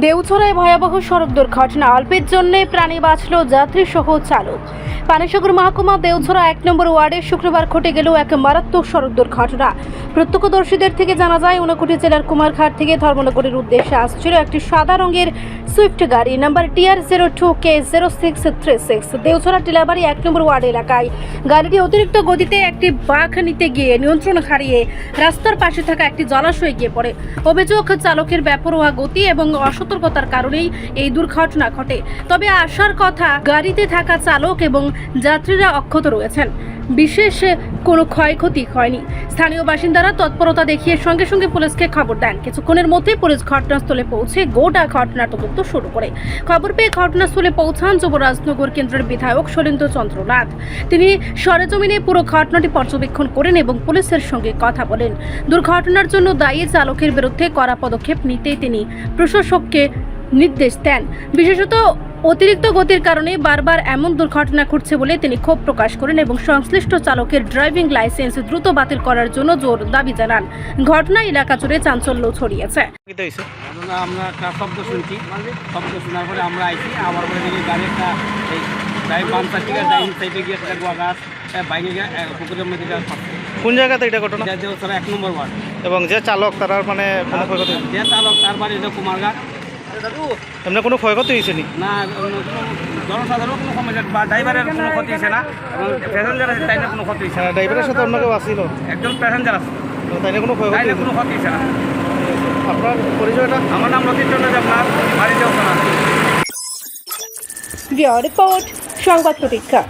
দেউছড়ায় ভয়াবহ সড়ক দুর্ঘটনা। অল্পের জন্য প্রাণী বাঁচল যাত্রী সহ চালক। পানিসাগর মহকুমা দেউছড়া এক নম্বর ওয়ার্ডে শুক্রবার ঘটে গেল এক মারাত্মক সড়ক দুর্ঘটনা। প্রত্যক্ষদর্শীদের থেকে জানা যায়, ঊনকোটি জেলার কুমারঘাট থেকে ধর্মনগরের উদ্দেশ্যে আসছিল একটি সাদা রঙের সুইফট গাড়ি number TR zero two K zero six three six Deuchhara Tilabari এক নম্বর ওয়ার্ড এলাকায়। গাড়িটি অতিরিক্ত গতিতে একটি বাঘ নিতে গিয়ে নিয়ন্ত্রণ হারিয়ে রাস্তার পাশে থাকা একটি জলাশয়ে গিয়ে পড়ে। অভিযোগ, চালকের বেপরোয়া গতি এবং অসতর্কতার কারণেই এই দুর্ঘটনা ঘটে। তবে আসার কথা, গাড়িতে থাকা চালক এবং যাত্রীরা অক্ষত রয়েছেন। বিশেষ কোনো ক্ষয়ক্ষতি হয়নি। স্থানীয় বাসিন্দারা তৎপরতা দেখিয়ে সঙ্গে সঙ্গে পুলিশকে খবর দেন। কিছুক্ষণের মধ্যেই পুলিশ ঘটনাস্থলে পৌঁছে গোটা ঘটনার তদন্ত শুরু করে। খবর পেয়ে ঘটনাস্থলে পৌঁছান যুবরাজনগর কেন্দ্রের বিধায়ক শৈলেন্দ্র চন্দ্রনাথ তিনি সরেজমিনে পুরো ঘটনাটি পর্যবেক্ষণ করেন এবং পুলিশের সঙ্গে কথা বলেন। দুর্ঘটনার জন্য দায়ী চালকের বিরুদ্ধে কড়া পদক্ষেপ নিতে তিনি প্রশাসককে নির্দেশ দেন। বিশেষত অতিরিক্ত গতির কারণে বারবার এমন দুর্ঘটনা ঘটছে বলে তিনি ক্ষোভ প্রকাশ করেন এবং সংশ্লিষ্ট চালকের ড্রাইভিং লাইসেন্স দ্রুত বাতিল করার জন্য জোর দাবি জানান। ঘটনা এলাকা জুড়ে চাঞ্চল্য ছড়িয়েছে। কিতে আমরা আমরা একটা শব্দ শুনছি। শব্দ শোনার পরে আমরা আইছি আবার পরে দেখি গাড়ি একটা এই ডাইভ থেকে ডাইন সাইডে গিয়ে একটা গোয়া গাছ বাইকে গিয়ে পুকুরের মধ্যে কোন জায়গাতে এটা ঘটনা? এক নম্বর ওয়ার্ড। এবং যে চালক তার মানে যে চালক তার বাড়ি কুমারঘাট। এমনি কোনো ক্ষয়ক্ষতি হয়েছে নি? না জনসাধারণ কোনো সমস্যা বা ড্রাইভারের কোনো ক্ষতি হয়েছে না এবং প্যাসেঞ্জার আছে তাইলে কোনো ক্ষতি হয়েছে না। ড্রাইভারের সাথে অন্য কেউ আসছিল একজন প্যাসেঞ্জার আছে। তাইলে কোনো ক্ষয়ক্ষতি কোনো ক্ষতি হয়েছে না। আপনার পরিচয়টা? আমার নাম রতিচন্দ্র দেবনাথ বাড়ি দেওয়া ব্যুরো রিপোর্ট সংবাদ প্রতীক্ষা।